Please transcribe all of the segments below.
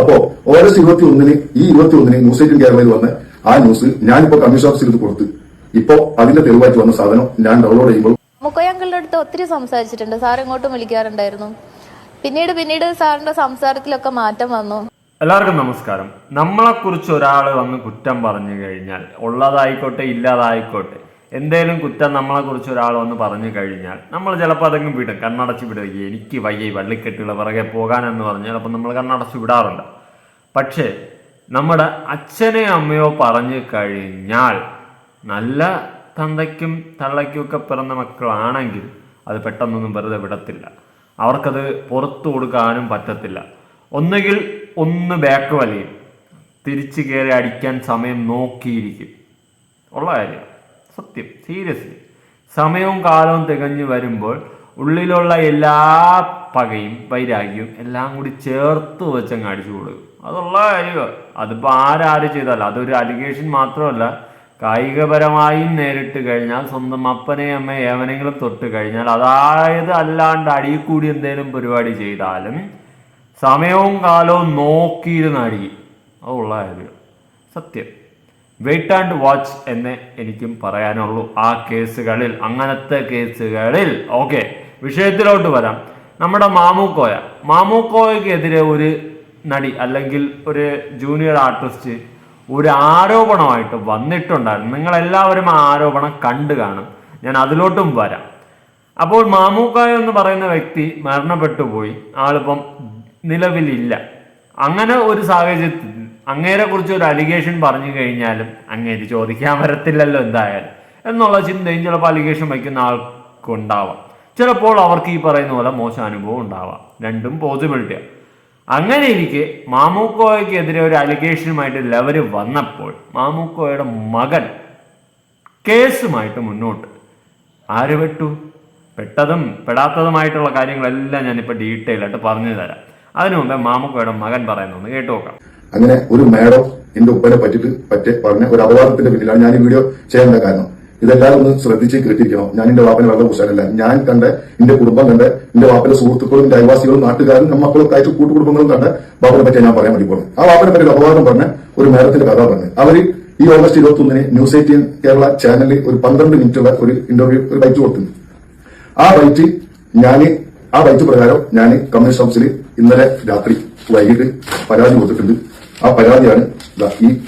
അപ്പോ ഓഗസ്റ്റ് ഇരുപത്തി ഒന്നിന് ഈ ഇരുപത്തി ഒന്നിന് ന്യൂസ് എയ്റ്റീൻ കേരളയിൽ വന്ന ആ ന്യൂസ് ഞാനിപ്പോ കമ്മീഷൻ ഓഫീസിൽ ഇത് കൊടുത്ത്. ഇപ്പോ അതിന്റെ തെളിവായിട്ട് വന്ന സാധനം ഞാൻ ഡൗൺലോഡ് ചെയ്യുമ്പോൾ മുക്കോയാങ്കളുടെ അടുത്ത് ഒത്തിരി സംസാരിച്ചിട്ടുണ്ട്. സാർ ഇങ്ങോട്ടും വിളിക്കാറുണ്ടായിരുന്നു. പിന്നീട് പിന്നീട് സാറിന്റെ സംസാരത്തിലൊക്കെ മാറ്റം വന്നു. എല്ലാവർക്കും നമസ്കാരം. നമ്മളെക്കുറിച്ച് ഒരാൾ വന്ന് കുറ്റം പറഞ്ഞു കഴിഞ്ഞാൽ ഉള്ളതായിക്കോട്ടെ ഇല്ലാതായിക്കോട്ടെ എന്തേലും കുറ്റം നമ്മളെക്കുറിച്ച് ഒരാൾ വന്ന് പറഞ്ഞു കഴിഞ്ഞാൽ നമ്മൾ ചിലപ്പോൾ അതെങ്കിലും വിടും. കണ്ണടച്ച് വിടുക എനിക്ക് വയ്യ വള്ളിക്കെട്ടുള്ള പിറകെ പോകാനെന്ന് പറഞ്ഞാൽ അപ്പം നമ്മൾ കണ്ണടച്ച് വിടാറുണ്ട്. പക്ഷേ നമ്മുടെ അച്ഛനെ അമ്മയോ പറഞ്ഞു കഴിഞ്ഞാൽ നല്ല തന്തയ്ക്കും തള്ളയ്ക്കും ഒക്കെ പിറന്ന മക്കളാണെങ്കിൽ അത് പെട്ടെന്നൊന്നും വെറുതെ വിടത്തില്ല. അവർക്കത് പുറത്തു കൊടുക്കാനും പറ്റത്തില്ല. ഒന്നുകിൽ ഒന്ന് ബാക്ക് വലിയും. തിരിച്ചു കയറി അടിക്കാൻ സമയം നോക്കിയിരിക്കും. ഉള്ള കാര്യം. സത്യം സീരിയസ്ലി സമയവും കാലവും തികഞ്ഞു വരുമ്പോൾ ഉള്ളിലുള്ള എല്ലാ പകയും വൈരാഗ്യവും എല്ലാം കൂടി ചേർത്ത് വെച്ചങ്ങ് അടിച്ചു കൊടുക്കും. അതുള്ള കാര്യമാണ് അതിപ്പോൾ ആരാര് ചെയ്താലും അതൊരു അലിഗേഷൻ മാത്രമല്ല. കായികപരമായും നേരിട്ട് കഴിഞ്ഞാൽ സ്വന്തം അപ്പനെ അമ്മയെ ഏവനെങ്കിലും തൊട്ട് കഴിഞ്ഞാൽ അതായത് അല്ലാണ്ട് അടിയിൽ കൂടി എന്തെങ്കിലും പരിപാടി ചെയ്താലും സമയവും കാലവും നോക്കിയിരുന്ന് അടിയും അതുള്ള കാര്യം സത്യം. വെയിറ്റ് ആൻഡ് വാച്ച് എന്നേ എനിക്കും പറയാനുള്ളൂ. ആ കേസുകളിൽ അങ്ങനത്തെ കേസുകളിൽ. ഓക്കെ വിഷയത്തിലോട്ട് വരാം. നമ്മുടെ മാമൂക്കോയ. മാമുക്കോയക്കെതിരെ ഒരു നടി അല്ലെങ്കിൽ ഒരു ജൂനിയർ ആർട്ടിസ്റ്റ് ഒരു ആരോപണമായിട്ട് വന്നിട്ടുണ്ടായിരുന്നു. നിങ്ങളെല്ലാവരും ആ ആരോപണം കണ്ടു കാണും. ഞാൻ അതിലോട്ടും വരാം. അപ്പോൾ മാമൂക്കായ എന്ന് പറയുന്ന വ്യക്തി മരണപ്പെട്ടു പോയി. ആളിപ്പം നിലവിലില്ല. അങ്ങനെ ഒരു സാഹചര്യത്തിൽ അങ്ങേരെ കുറിച്ച് ഒരു അലിഗേഷൻ പറഞ്ഞു കഴിഞ്ഞാലും അങ്ങേര് ചോദിക്കാൻ വരത്തില്ലല്ലോ എന്തായാലും. എന്നുള്ള ചിന്തയും ചിലപ്പോൾ അലിഗേഷൻ വയ്ക്കുന്ന ആൾക്കുണ്ടാവാം. ചിലപ്പോൾ അവർക്ക് ഈ പറയുന്ന പോലെ മോശം അനുഭവം ഉണ്ടാവാം. രണ്ടും പോസിബിലിറ്റിയാണ് അങ്ങനെ ഇരിക്കെ മാമൂക്കോയ്ക്കെതിരെ ഒരു അലിഗേഷനുമായിട്ട് ലെവൽ വന്നപ്പോൾ മാമൂക്കോയുടെ മകൻ കേസുമായിട്ട് മുന്നോട്ട്. ആര് പെട്ടു? പെട്ടതും പെടാത്തതുമായിട്ടുള്ള കാര്യങ്ങളെല്ലാം ഞാനിപ്പോൾ ഡീറ്റെയിൽ ആയിട്ട് പറഞ്ഞു തരാം അതിനു മുമ്പേ മാമുക്കോയുടെ മകൻ പറയുന്നു കേട്ടു നോക്കാം. അങ്ങനെ ഒരു മേഡോ എന്റെ ഉപ്പനെ പറ്റിട്ട് പറ്റി പറഞ്ഞ ഒരു അപവാദത്തിന്റെ പിന്നിലാണ് ഞാൻ ഈ വീഡിയോ ചെയ്യേണ്ട കാരണം. ഇതെല്ലാവരും ഒന്ന് ശ്രദ്ധിച്ച് കേട്ടിരിക്കണം. ഞാൻ എന്റെ വാപ്പനെ വളരെ കുശാലല്ല. ഞാൻ കണ്ട എന്റെ കുടുംബം കണ്ട എന്റെ വാപ്പന്റെ സുഹൃത്തുക്കളും എന്റെ അയൽവാസികളും നാട്ടുകാരും മക്കളും ആയിട്ട് കൂട്ടുകുടുംബങ്ങളും കണ്ട വാപ്പനെ പറ്റി ഞാൻ പറയാൻ വേണ്ടി പോകണം ആ വാപ്പനെ പറ്റി അപവാദം പറഞ്ഞ ഒരു മേഡത്തിന്റെ കഥ പറഞ്ഞു. അവർ ഈ ഓഗസ്റ്റ് ഇരുപത്തി ഒന്നിന് ന്യൂസ് എയ്റ്റീൻ കേരള ചാനലിൽ ഒരു പന്ത്രണ്ട് മിനിറ്റുള്ള ഒരു ഇന്റർവ്യൂ ഒരു ബൈറ്റ് കൊടുത്തു ആ ബൈറ്റ് ഞാൻ ആ ബൈറ്റ് പ്രകാരം ഞാൻ കമ്മ്യൂണിസ്റ്റ് ഹൗസിൽ ഇന്നലെ രാത്രി വൈകിട്ട് പരാതി കൊടുത്തിട്ടുണ്ട്. ആ പരാതിയാണ് ഈ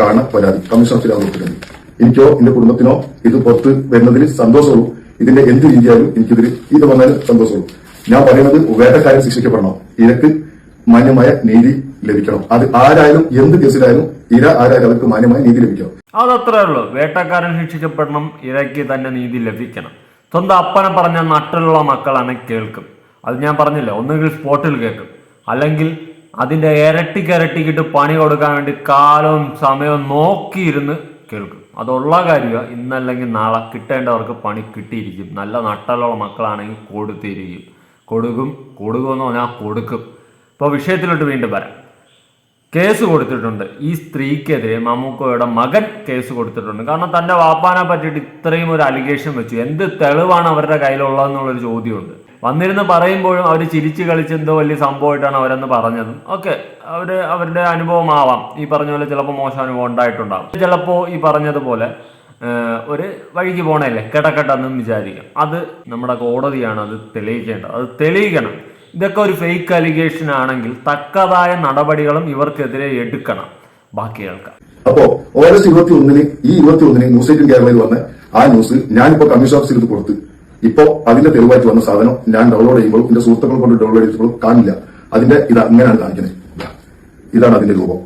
കാണുന്ന പരാതി. കമ്മീഷൻ ഓഫീസിൽ കൊടുത്തിട്ടുണ്ട് എനിക്കോ എന്റെ കുടുംബത്തിനോ ഇത് പുറത്ത് വരുന്നതിൽ സന്തോഷമുള്ളൂ. ഇതിന്റെ എന്ത് രീതിയായാലും എനിക്കിതിൽ ഇത് വന്നാലും സന്തോഷമുള്ളൂ. ഞാൻ പറയുന്നത് വേട്ടക്കാരൻ ശിക്ഷിക്കപ്പെടണം. ഇരക്ക് മാന്യമായ നീതി ലഭിക്കണം. അത് ആരായാലും എന്ത് കേസിലായാലും ഇര ആരായാലും അവർക്ക് മാന്യമായ നീതി ലഭിക്കണം. അതത്രേ ഉള്ളൂ. വേട്ടക്കാരൻ ശിക്ഷിക്കപ്പെടണം ഇരയ്ക്ക് തന്നെ നീതി ലഭിക്കണം. സ്വന്തം അപ്പനെ പറഞ്ഞ നട്ടിലുള്ള മക്കളാണ് കേൾക്കും. അത് ഞാൻ പറഞ്ഞില്ല? ഒന്നുകിൽ സ്പോട്ടിൽ കേൾക്കും. അല്ലെങ്കിൽ അതിന്റെ ഇരട്ടി കിരട്ടിക്കിട്ട് പണി കൊടുക്കാൻ വേണ്ടി കാലവും സമയവും നോക്കിയിരുന്ന് കേൾക്കും. അതുള്ള കാര്യമാണ് ഇന്നല്ലെങ്കിൽ നാളെ കിട്ടേണ്ടവർക്ക് പണി കിട്ടിയിരിക്കും. നല്ല നട്ടലുള്ള മക്കളാണെങ്കിൽ കൊടുത്തിരിക്കും. കൊടുക്കും കൊടുക്കുമെന്ന് പറഞ്ഞാൽ കൊടുക്കും. ഇപ്പോൾ വിഷയത്തിലോട്ട് വീണ്ടും വരാം. കേസ് കൊടുത്തിട്ടുണ്ട്. ഈ സ്ത്രീക്കെതിരെ മമ്മൂക്കോയുടെ മകൻ കേസ് കൊടുത്തിട്ടുണ്ട്. കാരണം തന്റെ വാപ്പാനെ പറ്റിയിട്ട് ഇത്രയും ഒരു അലിഗേഷൻ വെച്ചു. എന്ത് തെളിവാണ് അവരുടെ കയ്യിലുള്ളതെന്നുള്ളൊരു ചോദ്യമുണ്ട്. വന്നിരുന്ന് പറയുമ്പോഴും അവർ ചിരിച്ച് കളിച്ച് എന്തോ വലിയ സംഭവമായിട്ടാണ് അവരെന്ന് പറഞ്ഞത്. ഓക്കെ അവർ അവരുടെ അനുഭവമാവാം. ഈ പറഞ്ഞ പോലെ ചിലപ്പോൾ മോശം അനുഭവം ഉണ്ടായിട്ടുണ്ടാവും. ചിലപ്പോൾ ഈ പറഞ്ഞതുപോലെ ഒരു വഴിക്ക് പോണല്ലേ? കിടക്കട്ടെന്നും വിചാരിക്കാം. അത് നമ്മുടെ കോടതിയാണ് അത് തെളിയിക്കേണ്ടത്. അത് തെളിയിക്കണം. ഇതൊക്കെ ഒരു ഫേക്ക് അലിഗേഷൻ ആണെങ്കിൽ തക്കതായ നടപടികളും ഇവർക്കെതിരെ എടുക്കണം. ബാക്കി കേൾക്കാം. അപ്പോ ഓഗസ്റ്റ് ഇരുപത്തി ഒന്നിന് ഈ ഇരുപത്തി ഒന്നിന് ന്യൂസ് എയ്റ്റീൻ കേരളയിൽ വന്ന ആ ന്യൂസ് ഞാനിപ്പോ കമ്മീഷൻ ഓഫീസിൽ കൊടുത്ത് ഇപ്പോ അതിന്റെ തെളിവായിട്ട് വന്ന സാധനം ഞാൻ ഡൗൺലോഡ് ചെയ്യുമ്പോൾ എന്റെ സുഹൃത്തുക്കൾ കൊണ്ട് ഡൗൺലോഡ് ചെയ്തപ്പോൾ കാണില്ല. അതിന്റെ ഇത് അങ്ങനെയാണ് കാണിക്കുന്നത്. ഇതാ. ഇതാണ് അതിന്റെ രൂപം.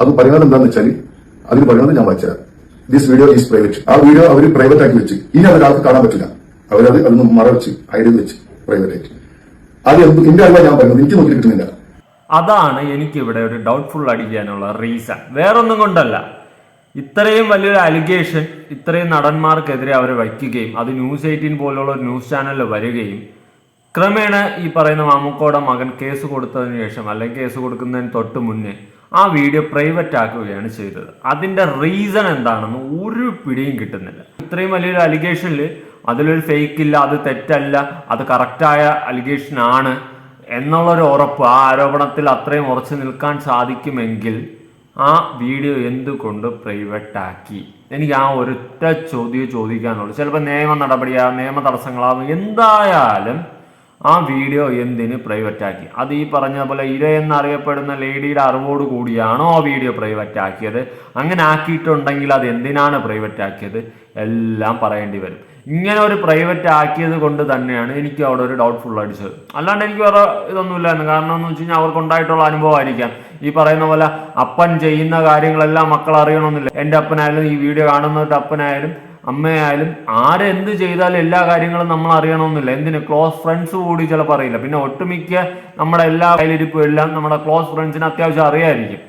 അത് പറയുന്നത് എന്താണെന്ന് വെച്ചാൽ അതിന് പറയുന്നത് ഞാൻ വായിച്ചത് ദിസ് വീഡിയോ ഈസ് പ്രൈവറ്റ് ആ വീഡിയോ അവർ പ്രൈവറ്റ് ആക്കി വെച്ച്. ഇനി അവരാൾക്ക് കാണാൻ പറ്റില്ല. അവരത് അതൊന്ന് മറവെച്ച് ഹൈഡ് വെച്ച് പ്രൈവറ്റ് ആയിട്ട്. അത് എന്റെ അറിവാ ഞാൻ പറയുന്നത്. എനിക്ക് നോക്കി കിട്ടുന്നില്ല. അതാണ് എനിക്കിവിടെ ഒരു ഡൗട്ട്ഫുൾ അടിക്കാനുള്ള റീസൺ വേറൊന്നും കൊണ്ടല്ല. ഇത്രയും വലിയൊരു അലിഗേഷൻ ഇത്രയും നടന്മാർക്കെതിരെ അവർ വയ്ക്കുകയും അത് ന്യൂസ് എയ്റ്റീൻ പോലുള്ള ഒരു ന്യൂസ് ചാനലിൽ വരികയും ക്രമേണ ഈ പറയുന്ന മാമുക്കോടെ മകൻ കേസ് കൊടുത്തതിന് ശേഷം അല്ലെങ്കിൽ കേസ് കൊടുക്കുന്നതിന് തൊട്ട് മുന്നേ ആ വീഡിയോ പ്രൈവറ്റ് ആക്കുകയാണ് ചെയ്തത്. അതിന്റെ റീസൺ എന്താണെന്ന് ഒരു പിടിയും കിട്ടുന്നില്ല. ഇത്രയും വലിയൊരു അലിഗേഷനിൽ അതിലൊരു ഫേക്ക് ഇല്ല അത് തെറ്റല്ല അത് കറക്റ്റായ അലിഗേഷൻ ആണ് എന്നുള്ളൊരു ഉറപ്പ് ആ ആരോപണത്തിൽ അത്രയും ഉറച്ചു നിൽക്കാൻ സാധിക്കുമെങ്കിൽ ആ വീഡിയോ എന്തുകൊണ്ട് പ്രൈവറ്റ് ആക്കി എനിക്ക് ആ ഒരൊറ്റ ചോദ്യം ചോദിക്കാനുള്ളൂ. ചിലപ്പോൾ നിയമ നടപടിയാ നിയമ തടസ്സങ്ങളാവും. എന്തായാലും ആ വീഡിയോ എന്തിന് പ്രൈവറ്റ് ആക്കി അത് ഈ പറഞ്ഞ പോലെ ഇര എന്നറിയപ്പെടുന്ന ലേഡിയുടെ അറിവോട് കൂടിയാണോ ആ വീഡിയോ പ്രൈവറ്റ് ആക്കിയത് അങ്ങനെ ആക്കിയിട്ടുണ്ടെങ്കിൽ അത് എന്തിനാണ് പ്രൈവറ്റ് ആക്കിയത് എല്ലാം പറയേണ്ടി വരും. ഇങ്ങനെ ഒരു പ്രൈവറ്റ് ആക്കിയത് കൊണ്ട് തന്നെയാണ് എനിക്ക് അവിടെ ഒരു ഡൗട്ട്ഫുൾ അടിച്ചത്. അല്ലാണ്ട് എനിക്ക് വേറെ ഇതൊന്നുമില്ലായിരുന്നു. കാരണം എന്ന് വെച്ച് കഴിഞ്ഞാൽ അവർക്ക് ഉണ്ടായിട്ടുള്ള അനുഭവമായിരിക്കാം. ഈ പറയുന്ന പോലെ അപ്പൻ ചെയ്യുന്ന കാര്യങ്ങളെല്ലാം മക്കൾ അറിയണമെന്നില്ല. എന്റെ അപ്പനായാലും ഈ വീഡിയോ കാണുന്നവരുടെ അപ്പനായാലും അമ്മയായാലും ആരെന്ത് ചെയ്താലും എല്ലാ കാര്യങ്ങളും നമ്മൾ അറിയണമെന്നില്ല. എന്തിന്? ക്ലോസ് ഫ്രണ്ട്സ് കൂടി ചിലപ്പോൾ അറിയില്ല. പിന്നെ ഒട്ടുമിക്ക നമ്മുടെ എല്ലാ കയ്യിലിരിപ്പും എല്ലാം നമ്മുടെ ക്ലോസ് ഫ്രണ്ട്സിന് അത്യാവശ്യം അറിയായിരിക്കും.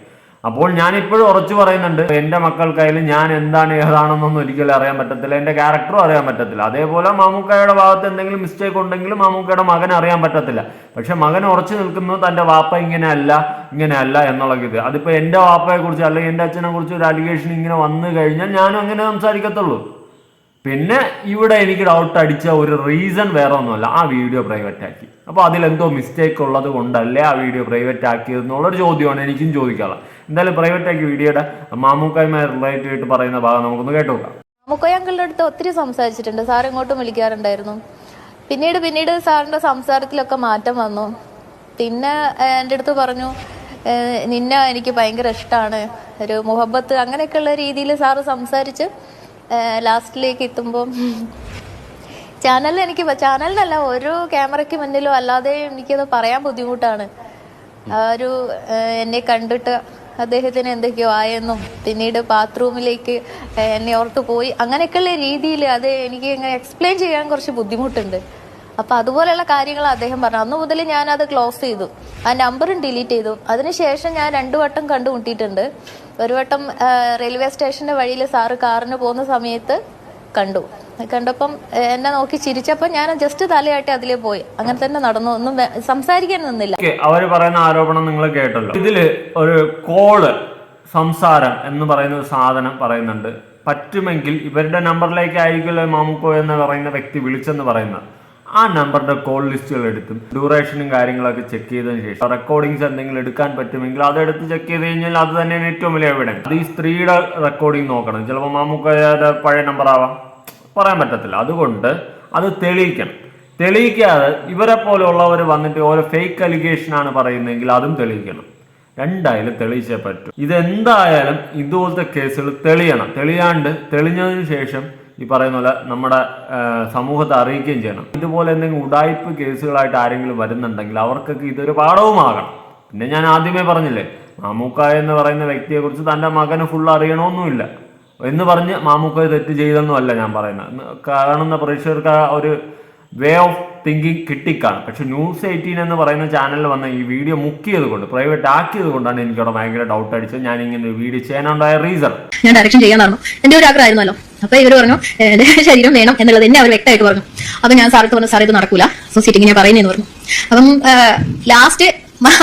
അപ്പോൾ ഞാൻ ഇപ്പോഴും ഉറച്ചു പറയുന്നുണ്ട്. എന്റെ മക്കൾക്കായാലും ഞാൻ എന്താണ് ഏതാണെന്നൊന്നും ഒരിക്കലും അറിയാൻ പറ്റത്തില്ല. എന്റെ ക്യാരക്ടറും അറിയാൻ പറ്റത്തില്ല. അതേപോലെ മാമുക്കയുടെ ഭാഗത്ത് എന്തെങ്കിലും മിസ്റ്റേക്ക് ഉണ്ടെങ്കിലും മാമുക്കയുടെ മകൻ അറിയാൻ പറ്റത്തില്ല. പക്ഷെ മകൻ ഉറച്ചു നിൽക്കുന്നത് തന്റെ വാപ്പ ഇങ്ങനെയല്ല ഇങ്ങനെയല്ല എന്നുള്ള ഇത്. അതിപ്പോ എന്റെ വാപ്പയെ കുറിച്ച് അല്ലെങ്കിൽ എന്റെ അച്ഛനെ കുറിച്ച് ഒരു അലിഗേഷൻ ഇങ്ങനെ വന്നു കഴിഞ്ഞാൽ ഞാനും അങ്ങനെ സംസാരിക്കത്തുള്ളൂ. പിന്നെ ഇവിടെ എനിക്ക് ഡൗട്ട് അടിച്ച ഒരു റീസൺ വേറെ ഒന്നുമല്ല ആ വീഡിയോ പ്രൈവറ്റ് ആക്കി. അപ്പോൾ അതിലെന്തോ മിസ്റ്റേക്ക് ഉള്ളത് കൊണ്ടല്ലേ ആ വീഡിയോ പ്രൈവറ്റ് ആക്കിയത് എന്നുള്ളൊരു ചോദ്യമാണ് എനിക്കും ചോദിക്കാനുള്ളത്. എന്തായാലും പ്രൈവറ്റ് ആക്കി വീഡിയോയുടെ മാമൂക്കായ്മ റിലേറ്റ് ആയിട്ട് പറയുന്ന ഭാഗം നമുക്കൊന്ന് കേട്ടു നോക്കാം മുക്കോയ അങ്കിളുടെ അടുത്ത് ഒത്തിരി സംസാരിച്ചിട്ടുണ്ട്. സാർ ഇങ്ങോട്ടും വിളിക്കാറുണ്ടായിരുന്നു. പിന്നീട് പിന്നീട് സാറിന്റെ സംസാരത്തിലൊക്കെ മാറ്റം വന്നു. പിന്നെ എന്റെ അടുത്ത് പറഞ്ഞു നിന്നെ എനിക്ക് ഭയങ്കര ഇഷ്ടമാണ് ഒരു മുഹബത്ത് അങ്ങനെയൊക്കെയുള്ള രീതിയിൽ സാറ് സംസാരിച്ച് ലാസ്റ്റിലേക്ക് എത്തുമ്പോൾ ചാനലിൽ എനിക്ക് ചാനലിനല്ല ഓരോ ക്യാമറയ്ക്ക് മുന്നിലോ അല്ലാതെ എനിക്കത് പറയാൻ ബുദ്ധിമുട്ടാണ്. ആ ഒരു എന്നെ കണ്ടിട്ട് അദ്ദേഹത്തിന് എന്തൊക്കെയോ ആയെന്നും പിന്നീട് ബാത്റൂമിലേക്ക് എന്നെ ഓർത്ത് പോയി. അങ്ങനെയൊക്കെയുള്ള രീതിയിൽ അത് എനിക്ക് ഇങ്ങനെ എക്സ്പ്ലെയിൻ ചെയ്യാൻ കുറച്ച് ബുദ്ധിമുട്ടുണ്ട്. അപ്പൊ അതുപോലെയുള്ള കാര്യങ്ങൾ അദ്ദേഹം പറഞ്ഞു. അന്ന് മുതൽ ഞാൻ അത് ക്ലോസ് ചെയ്തു. ആ നമ്പറും ഡിലീറ്റ് ചെയ്തു. അതിനുശേഷം ഞാൻ രണ്ടു വട്ടം കണ്ടുമുട്ടിയിട്ടുണ്ട്. ഒരു വട്ടം റെയിൽവേ സ്റ്റേഷന്റെ വഴിയിൽ സാറ് കാറിന് പോകുന്ന സമയത്ത് കണ്ടു. കണ്ടപ്പം എന്നെ നോക്കി ചിരിച്ചപ്പോൾ ഞാൻ ജസ്റ്റ് തലയാട്ടി അതിലേ പോയി. അങ്ങനെ തന്നെ നടന്നു. ഒന്നും സംസാരിക്കാൻ നിന്നില്ല. അവർ പറയുന്ന ആരോപണം നിങ്ങൾ കേട്ടല്ലോ. ഇതിൽ ഒരു കോൾ സംസാരം എന്ന് പറയുന്ന സാധനം പറയുന്നുണ്ട്. പറ്റുമെങ്കിൽ ഇവരുടെ നമ്പറിലേക്ക് ആയിരിക്കുമല്ലോ മാമുക്കോ എന്ന് പറയുന്ന വ്യക്തി വിളിച്ചെന്ന് പറയുന്നത്. ആ നമ്പറിന്റെ കോൾ ലിസ്റ്റുകൾ എടുക്കും. ഡ്യൂറേഷനും കാര്യങ്ങളൊക്കെ ചെക്ക് ചെയ്തതിന് ശേഷം. റെക്കോർഡിങ്സ് എന്തെങ്കിലും എടുക്കാൻ പറ്റുമെങ്കിൽ അതെടുത്ത് ചെക്ക് ചെയ്ത് കഴിഞ്ഞാൽ അത് തന്നെയാണ് ഏറ്റവും വലിയ എവിഡൻസ്. അത് ഈ സ്ത്രീയുടെ റെക്കോർഡിംഗ് നോക്കണം. ചിലപ്പോൾ മാമുക്കോയുടെ പഴയ നമ്പർ ആവാം. പറയാൻ പറ്റത്തില്ല. അതുകൊണ്ട് അത് തെളിയിക്കണം. തെളിയിക്കാതെ ഇവരെ പോലെയുള്ളവർ വന്നിട്ട് ഓരോ ഫേക്ക് അലിഗേഷൻ ആണ് പറയുന്നതെങ്കിൽ അതും തെളിയിക്കണം. രണ്ടായാലും തെളിയിച്ചേ പറ്റും. ഇതെന്തായാലും ഇതുപോലത്തെ കേസുകൾ തെളിയണം. തെളിയാണ്ട് തെളിഞ്ഞതിന് ശേഷം ഈ പറയുന്ന പോലെ നമ്മുടെ സമൂഹത്തെ അറിയിക്കുകയും ചെയ്യണം. ഇതുപോലെ എന്തെങ്കിലും ഉടായ്പ കേസുകളായിട്ട് ആരെങ്കിലും വരുന്നുണ്ടെങ്കിൽ അവർക്കൊക്കെ ഇതൊരു പാഠവുമാകണം. പിന്നെ ഞാൻ ആദ്യമേ പറഞ്ഞില്ലേ മാമൂക്ക എന്ന് പറയുന്ന വ്യക്തിയെക്കുറിച്ച് കുറിച്ച് തന്റെ മകന് ഫുൾ അറിയണമെന്നുമില്ല. എന്ന് പറഞ്ഞ് മാമൂക്ക തെറ്റ് ചെയ്തെന്നുമല്ല ഞാൻ പറയുന്നത്. കാണുന്ന പ്രേക്ഷകർക്ക് ഒരു വേ ഓഫ് തിങ്കിങ് കിട്ടിക്കാണ്. പക്ഷെ ന്യൂസ് എയ്റ്റീൻ എന്ന് പറയുന്ന ചാനലിൽ വന്ന ഈ വീഡിയോ മുക്കിയത് കൊണ്ട് പ്രൈവറ്റ് ആക്കിയത് കൊണ്ടാണ് എനിക്കവിടെ ഭയങ്കര ഡൗട്ട് അടിച്ചത്. ഞാൻ ഇങ്ങനെ ഒരു വീഡിയോ ചെയ്യാനുണ്ടായ റീസൺ ഞാൻ ഡയറക്ഷൻ ചെയ്യാനായിരുന്നു എന്റെ ഒരു ആഗ്രഹമായിരുന്നല്ലോ. അപ്പൊ ഇവർ പറഞ്ഞു ശരീരം വേണം എന്നുള്ളത് തന്നെ അവർ വ്യക്തമായിട്ട് പറഞ്ഞു. അപ്പൊ ഞാൻ സാറത്ത് പറഞ്ഞു സാർ ഇത് നടക്കൂല. സോ സിറ്റിംഗ് ഞാൻ പറയുന്നതെന്ന് പറഞ്ഞു. അപ്പം ലാസ്റ്റ്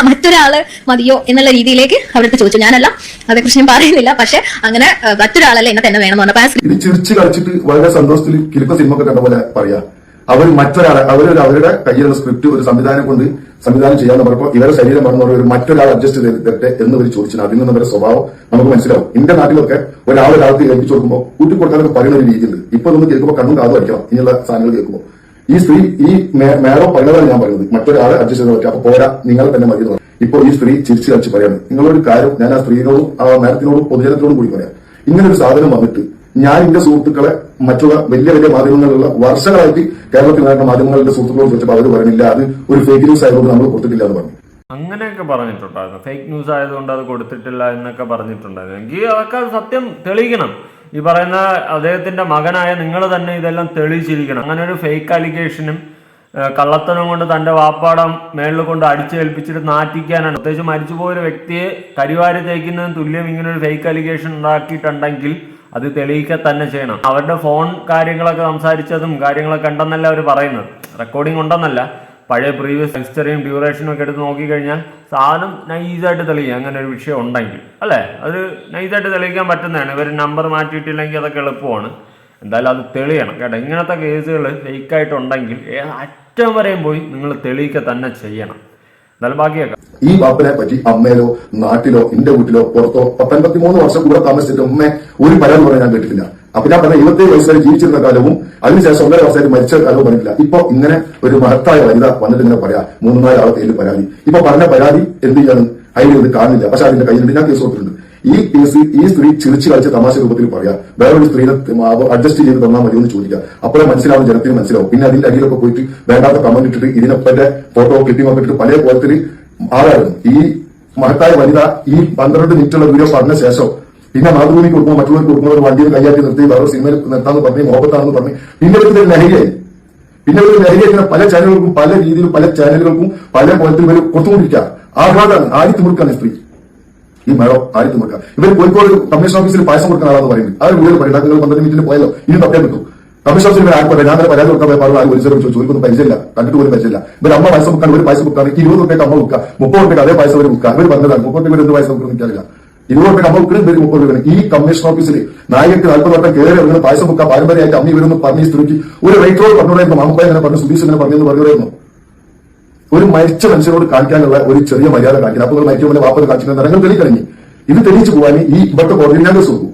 മറ്റൊരാൾ മതിയോ എന്നുള്ള രീതിയിലേക്ക് അവരടുത്ത് ചോദിച്ചു. ഞാനല്ല അതേക്കുറിച്ച് ഞാൻ പറയുന്നില്ല. പക്ഷെ അങ്ങനെ മറ്റൊരാളല്ലേ എന്നെ തന്നെ വേണം എന്ന് പറഞ്ഞപ്പോ ചിരിച്ച് കളിച്ചിട്ട് വളരെ സന്തോഷത്തിൽ സിനിമ ഒക്കെ കണ്ട പോലെ പറയാ. അവർ മറ്റൊരാളെ അവരൊരു അവരുടെ കയ്യിലുള്ള സ്ക്രിപ്റ്റ് ഒരു സംവിധാനം കൊണ്ട് സംവിധാനം ചെയ്യാന്ന് പറഞ്ഞപ്പോൾ ഇവരെ ശരീരം പറഞ്ഞ ഒരു മറ്റൊരാൾ അഡ്ജസ്റ്റ് ചെയ്ത് എന്ന് ഇവർ ചോദിച്ചു അതിൽ നിന്ന് അവരുടെ സ്വഭാവം നമുക്ക് മനസ്സിലാവും. ഇന്ത്യ നാട്ടിലൊക്കെ ഒരാൾ ഒരാൾക്ക് ഏൽപ്പിച്ചു കൊടുക്കുമ്പോൾ കൂട്ടി കൊടുക്കാൻ പറയുന്ന ഒരു രീതിയുണ്ട്. ഇപ്പൊ ഇതൊന്ന് കേൾക്കുമ്പോൾ കണ്ണും കാതും അടിക്കണം. ഇങ്ങനെയുള്ള സാധനങ്ങൾ കേൾക്കുമ്പോൾ ഈ സ്ത്രീ ഈ മേഡം പറയുന്നതാണ് ഞാൻ പറയുന്നത്. മറ്റൊരാളെ അഡ്ജസ്റ്റ് ചെയ്ത് പറ്റും അപ്പൊ പോരാ നിങ്ങൾ തന്നെ മതി ഇപ്പോൾ ഈ സ്ത്രീ ചിരിച്ചു കളിച്ച് പറയാണ്. നിങ്ങളൊരു കാര്യം ഞാൻ ആ സ്ത്രീയോടും ആ മേഡത്തിനോടും പൊതുജനത്തിനോടും കൂടി പറയാം. ഇങ്ങനൊരു ഒരു സാധനം വന്നിട്ട് ഞാൻ എന്റെ സുഹൃത്തുക്കളെ മറ്റുള്ള വലിയ വലിയ മാധ്യമങ്ങളിലുള്ള വർഷങ്ങളായിട്ട് കേരളത്തിൽ നടക്കുന്ന മാധ്യമങ്ങളുടെ സുഹൃത്തുക്കളോട് ചോദിച്ചപ്പോൾ അവർ പറയുന്നില്ല അത് ഒരു ഫേക്ക് ന്യൂസ് ആയതുകൊണ്ട് നമ്മൾ കൊടുത്തിട്ടില്ല എന്ന് പറഞ്ഞു. അങ്ങനെയൊക്കെ പറഞ്ഞിട്ടുണ്ടായിരുന്നു. ഫേക്ക് ന്യൂസ് ആയതുകൊണ്ട് അത് കൊടുത്തിട്ടില്ല എന്നൊക്കെ പറഞ്ഞിട്ടുണ്ടായിരുന്നു. എങ്കിൽ അതൊക്കെ സത്യം തെളിയിക്കണം. ഈ പറയുന്ന അദ്ദേഹത്തിന്റെ മകനായ നിങ്ങൾ തന്നെ ഇതെല്ലാം തെളിയിച്ചിരിക്കണം. അങ്ങനെ ഒരു ഫേക്ക് അലിഗേഷനും കള്ളത്തനം കൊണ്ട് തന്റെ വാപ്പാടം മേളിൽ കൊണ്ട് അടിച്ചേൽപ്പിച്ചിട്ട് നാറ്റിക്കാനാണ്. പ്രത്യേകിച്ച് മരിച്ചുപോയ ഒരു വ്യക്തിയെ കരിവാരി തേക്കുന്നതിന് തുല്യം ഇങ്ങനെ ഒരു ഫേക്ക് അലിഗേഷൻ ഉണ്ടാക്കിയിട്ടുണ്ടെങ്കിൽ അത് തെളിയിക്കുക തന്നെ ചെയ്യണം. അവരുടെ ഫോൺ കാര്യങ്ങളൊക്കെ സംസാരിച്ചതും കാര്യങ്ങളൊക്കെ ഉണ്ടെന്നല്ല അവർ പറയുന്നത്. റെക്കോർഡിംഗ് ഉണ്ടെന്നല്ല. പഴയ പ്രീവിയസ് ഹിസ്റ്ററിയും ഡ്യൂറേഷനും ഒക്കെ എടുത്ത് നോക്കിക്കഴിഞ്ഞാൽ സാധനം നൈസായിട്ട് തെളിയിക്കുക അങ്ങനെ ഒരു വിഷയം ഉണ്ടെങ്കിൽ. അല്ലേ? അത് നൈസായിട്ട് തെളിയിക്കാൻ പറ്റുന്നതാണ്. ഇവർ നമ്പർ മാറ്റിയിട്ടില്ലെങ്കിൽ അതൊക്കെ എളുപ്പമാണ്. എന്തായാലും അത് തെളിയണം കേട്ടോ. ഇങ്ങനത്തെ കേസുകൾ ഫേക്കായിട്ടുണ്ടെങ്കിൽ അറ്റം വരെയും പോയി നിങ്ങൾ തെളിയിക്കുക തന്നെ ചെയ്യണം. എന്തായാലും ബാക്കിയൊക്കെ ഈ വാപ്പനെ പറ്റി അമ്മയിലോ നാട്ടിലോ എന്റെ വീട്ടിലോ പുറത്തോ പത്തൊൻപത്തി മൂന്ന് വർഷം കൂടെ താമസിച്ചിട്ട് ഉമ്മ ഒരു പരാതി പറയാൻ ഞാൻ കേട്ടിട്ടില്ല. അപ്പൊ ഞാൻ പറഞ്ഞ ഇരുപത്തി വയസ്സ് വരെ ജീവിച്ചിരുന്ന കാലവും അതിനുശേഷം ഒന്നര വർഷമായിട്ട് മരിച്ച കാലവും പറഞ്ഞിട്ടില്ല. ഇപ്പൊ ഇങ്ങനെ ഒരു മഹത്തായ വനിത വന്നിട്ട് ഇങ്ങനെ പറയാ മൂന്നാൽ നാല് ആളെ പരാതി. ഇപ്പൊ പറഞ്ഞ പരാതി എന്ത് ചെയ്യാണ് അതിൽ ഇത് കാണുന്നില്ല. പക്ഷെ അതിന്റെ കയ്യിലുണ്ട്. ഞാൻ കേസ് കൊടുത്തിട്ടുണ്ട്. ഈ കേസ് ഈ സ്ത്രീ ചിരിച്ചു കളിച്ച തമാശ രൂപത്തിൽ പറയാ. വേറൊരു സ്ത്രീനെ അഡ്ജസ്റ്റ് ചെയ്ത് തന്നാൽ മതി എന്ന് ചോദിക്കുക അപ്പോഴേ മനസ്സിലാവും ജനത്തിന് മനസ്സിലാവും. പിന്നെ അതിന്റെ അടിയിലൊക്കെ പോയിട്ട് വേണ്ടാത്ത കമന്റ് ഇട്ടിട്ട് ഇതിനൊക്കെ ഫോട്ടോ ക്ലിപ്പിംഗ് ഒക്കെ ഇട്ടിട്ട് പല കോലത്തിൽ ആളായിരുന്നു ഈ മഹത്തായ വനിത ഈ പന്ത്രണ്ട് മിനിറ്റുള്ള വീഡിയോ പറഞ്ഞ ശേഷം പിന്നെ മാതൃഭൂമിക്ക് കൊടുക്കുമ്പോൾ മറ്റുള്ളവർക്ക് കൊടുക്കുമ്പോൾ ഒരു വണ്ടിയിൽ കൈയാക്കി നിർത്തി വേറെ സിനിമയിൽ നിർത്താന്ന് പറഞ്ഞ് മോഹത്താണെന്ന് പറഞ്ഞ്. പിന്നെ ഇതൊരു ലഹരിയായി. പിന്നെ ഒരു ലഹരിയായി. പല ചാനലുകൾക്കും പല രീതിയിലും പല ചാനലുകൾക്കും പല കോലത്തിൽ ഇവർ കൊടുത്തുകൊണ്ടിരിക്കുക ആഹ്ലാദാണ് ആദിത്യമുറുക്കാണ് സ്ത്രീ. ഈ മഴ കൊടുക്കുക ഇവർ കോഴിക്കോട് കമ്മീഷൻ ഓഫീസിൽ പായസം കൊടുക്കുന്ന ആളാന്ന് പറയുന്നത് ആ ഒരു വീഡിയോ പറയുന്നത് നിങ്ങൾ പന്ത്രണ്ട് മിനിറ്റിൽ പോയല്ലോ ഇനി തപ്പേ കിട്ടും കമ്മീഷൻ ഓഫീസിൽ ഇവർ ആർക്ക് പറയാം ഞാൻ പരാതി കൊടുക്കാൻ പറഞ്ഞു ആരും ഒരു ചോദിച്ചു ചോദിക്കൊന്നും പരിചയമില്ല കണ്ടിട്ട് പോലും പരിചയമില്ല ഇവർ അമ്മ പൈസ വെക്കാൻ ഒരു പായസം വെക്കാൻ ഇരുപത് റുപ്യക്ക് അമ്മ വെക്കുക മുപ്പത് റുപ്യക്ക് അതേ പായസം അവർ വെക്കുക അവർ പറഞ്ഞതാണ് മുപ്പത് റുപ്യ എന്ത് പായസം വെക്കണം എനിക്കറിയില്ല. ഇരുപത് റുപ്യ അമ്മ വെക്കണം ഇവർ മുപ്പത് രൂപ ഈ കമ്മീഷൻ ഓഫീസിൽ നായകർക്ക് നാൽപ്പത് വട്ടം കയറി ഇറങ്ങുന്ന പായസം വെക്കുക പാരമ്പര്യമായിട്ട് അമ്മ ഇവരൊന്നും പറഞ്ഞ് സ്ത്രീക്ക് ഒരു റേറ്റോട് പറഞ്ഞു മാമപ്പ ഇങ്ങനെ പറഞ്ഞു സുധീഷ് എന്നെ പറഞ്ഞെന്ന് പറയുമായിരുന്നു ഒരു മരിച്ച മനുഷ്യനോട് കാണിക്കാനുള്ള ഒരു ചെറിയ മര്യാദ കാണിക്കണം. അപ്പോൾ പോലെ വാപ്പത് നിറങ്ങൾ തെളി ഇത് തെളിയിച്ചു പോകാൻ ഈ ഇവിടുത്തെ കോടതിയിൽ ഞാൻ കേസ്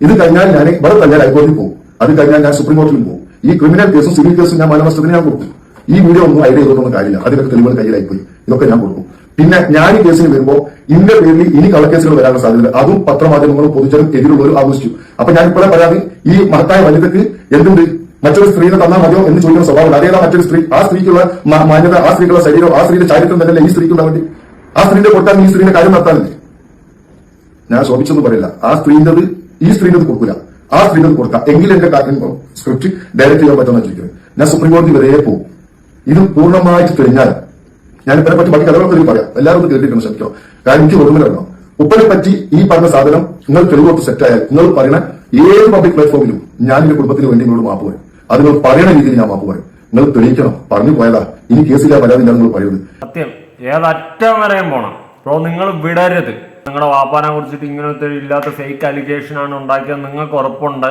ഇത് കഴിഞ്ഞാൽ ഞാൻ ഇവിടെ കഴിഞ്ഞാൽ ഹൈക്കോടതി പോകും. അത് കഴിഞ്ഞാൽ ഞാൻ സുപ്രീം കോടതിയിൽ പോകും. ഈ ക്രിമിനൽ കേസും സിവിൽ കേസും ഞാൻ മാനനഷ്ടത്തിന് ഞാൻ കൊടുക്കും. ഈ വീഡിയോ ഒന്നും ഐഡിയ ചെയ്തിട്ടൊന്നും കാര്യമില്ല. അതിനൊക്കെ തെളിവുകൾ കയ്യിലായി പോയി ഇതൊക്കെ ഞാൻ കൊടുക്കും. പിന്നെ ഞാൻ ഈ കേസിൽ വരുമ്പോൾ ഇന്റെ പേരിൽ ഇനി കള്ളക്കേസുകൾ വരാനുള്ള സാധ്യത അതും പത്രമാധ്യമങ്ങളും പൊതുജനം എതിരുള്ളവരും ആഘോഷിച്ചു. അപ്പൊ ഞാൻ ഇപ്പോഴെ പരാതി ഈ മഹത്തായ വനിതക്ക് എന്തുണ്ട്? മറ്റൊരു സ്ത്രീനെ തന്നാൽ മതിയോ എന്ന് ചോദിക്കുന്ന സ്വഭാവം അതേതാ മറ്റൊരു സ്ത്രീ? ആ സ്ത്രീക്കുള്ള മാന്യത ആ സ്ത്രീക്കുള്ള ശരീരം ആ സ്ത്രീയുടെ ചാരിത്രം തന്നെയല്ലേ ഈ സ്ത്രീക്കുള്ള വേണ്ടി ആ സ്ത്രീന്റെ കൊടുത്താൽ ഈ സ്ത്രീയുടെ കാര്യം നടത്താനല്ലേ? ഞാൻ ശോഭിച്ചൊന്നും പറയില്ല. ആ സ്ത്രീന്റെത് ഈ സ്ത്രീന്റെത് കൊടുക്കില്ല ആ സ്ത്രീന്റെത് കൊടുക്കാം എങ്കിലും എന്റെ കാര്യം സ്ക്രിപ്റ്റ് ഡയറക്റ്റ് ചെയ്യാൻ പറ്റുമെന്ന് ചോദിക്കുന്നത് ഞാൻ സുപ്രീം കോടതി വരെ പോകും. ഇത് പൂർണമായിട്ട് തെളിഞ്ഞാൽ ഞാൻ ഇവരെ പറ്റി ബാക്കി തെളിവ് പറയാം. എല്ലാവരും കേട്ടിരിക്കണം ശ്രമിക്കണം കാരണം എനിക്ക് ഒന്നുമില്ല വേണം ഉപ്പനെ പറ്റി ഈ പറഞ്ഞ സാധനം നിങ്ങൾ തെളിവോട്ട് സെറ്റായാൽ നിങ്ങൾ പറയുന്ന ഏത് പബ്ലിക് പ്ലാറ്റ്ഫോമിലും ഞാൻ എന്റെ കുടുംബത്തിന് വേണ്ടി നിങ്ങളോട് മാപ്പ് പറയും. അത് നിങ്ങൾ പറയുന്ന രീതിയിൽ ഞാൻ മാപ്പ് പറയും. നിങ്ങൾ തെളിയിക്കണം. പറഞ്ഞു പോയതാ. ഇനി കേസില്ല പരാതിയില്ല നിങ്ങൾ പറയുന്നത്. സത്യം. ഏതറ്റം വരെയും പോണം. ബ്രോ നിങ്ങൾ വിടരുത്. നിങ്ങളുടെ വാപ്പാനെ കുറിച്ചിട്ട് ഇങ്ങനത്തെ ഇല്ലാത്ത ഫേക്ക് അലിഗേഷൻ ആണ് ഉണ്ടാക്കിയത് നിങ്ങൾക്ക് ഉറപ്പുണ്ട്.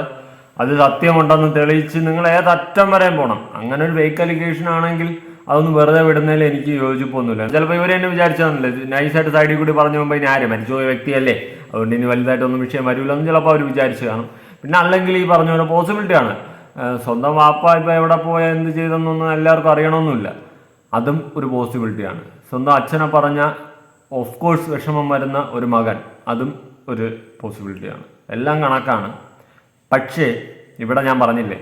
അത് സത്യമുണ്ടെന്ന് തെളിയിച്ച് നിങ്ങൾ ഏതറ്റം വരെയും പോണം. അങ്ങനെ ഒരു ഫേക്ക് അലിഗേഷൻ ആണെങ്കിൽ അതൊന്നും വെറുതെ വിടുന്നതിൽ എനിക്ക് യോജിപ്പൊന്നുമില്ല. ചിലപ്പോൾ ഇവരെ എന്നെ വിചാരിച്ചതല്ലേ നൈസായിട്ട് സൈഡിൽ കൂടി പറഞ്ഞു പോകുമ്പോൾ ഇനി ആര് മരിച്ചുപോയ വ്യക്തിയല്ലേ? അതുകൊണ്ട് ഇനി വലുതായിട്ടൊന്നും വിഷയം വരില്ലെന്ന് ചിലപ്പോൾ അവർ വിചാരിച്ചു കാണും. പിന്നെ അല്ലെങ്കിൽ ഈ പറഞ്ഞ പോലെ പോസിബിലിറ്റിയാണ് സ്വന്തം വാപ്പ ഇപ്പോൾ എവിടെ പോയ എന്ത് ചെയ്തെന്നൊന്നും എല്ലാവർക്കും അറിയണമെന്നില്ല അതും ഒരു പോസിബിലിറ്റിയാണ് സ്വന്തം അച്ഛനെ പറഞ്ഞ ഓഫ് കോഴ്സ് വിഷമം വരുന്ന ഒരു മകൻ അതും ഒരു പോസിബിലിറ്റിയാണ് എല്ലാം കണക്കാണ്. പക്ഷേ ഇവിടെ ഞാൻ പറഞ്ഞില്ലേ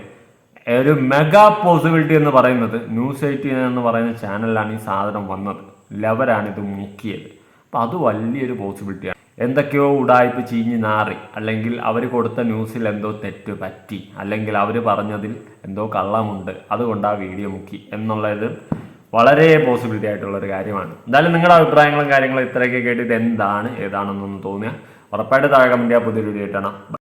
ഒരു മെഗാ പോസിബിലിറ്റി എന്ന് പറയുന്നത് ന്യൂസ് എയ്റ്റീൻ എന്ന് പറയുന്ന ചാനലിലാണ് ഈ സാധനം വന്നത്. ലെവലാണ് ഇത് മുക്കിയത്. അപ്പം അത് വലിയൊരു പോസിബിലിറ്റിയാണ് എന്തൊക്കെയോ ഉടായ്പ് ചീഞ്ഞ് നാറി. അല്ലെങ്കിൽ അവർ കൊടുത്ത ന്യൂസിൽ എന്തോ തെറ്റ് പറ്റി. അല്ലെങ്കിൽ അവർ പറഞ്ഞതിൽ എന്തോ കള്ളമുണ്ട്. അതുകൊണ്ട് ആ വീഡിയോ മുക്കി എന്നുള്ളത് വളരെ പോസിബിലിറ്റി ആയിട്ടുള്ള ഒരു കാര്യമാണ്. എന്തായാലും നിങ്ങളുടെ അഭിപ്രായങ്ങളും കാര്യങ്ങളും ഇത്രയൊക്കെ കേട്ടിട്ട് എന്താണ് ഏതാണെന്നൊന്ന് തോന്നിയാൽ ഉറപ്പായിട്ട് താഴെ കമന്റ് ചെയ്യാൻ പുതിയൊരു വീഡിയോ ഇട്ടണം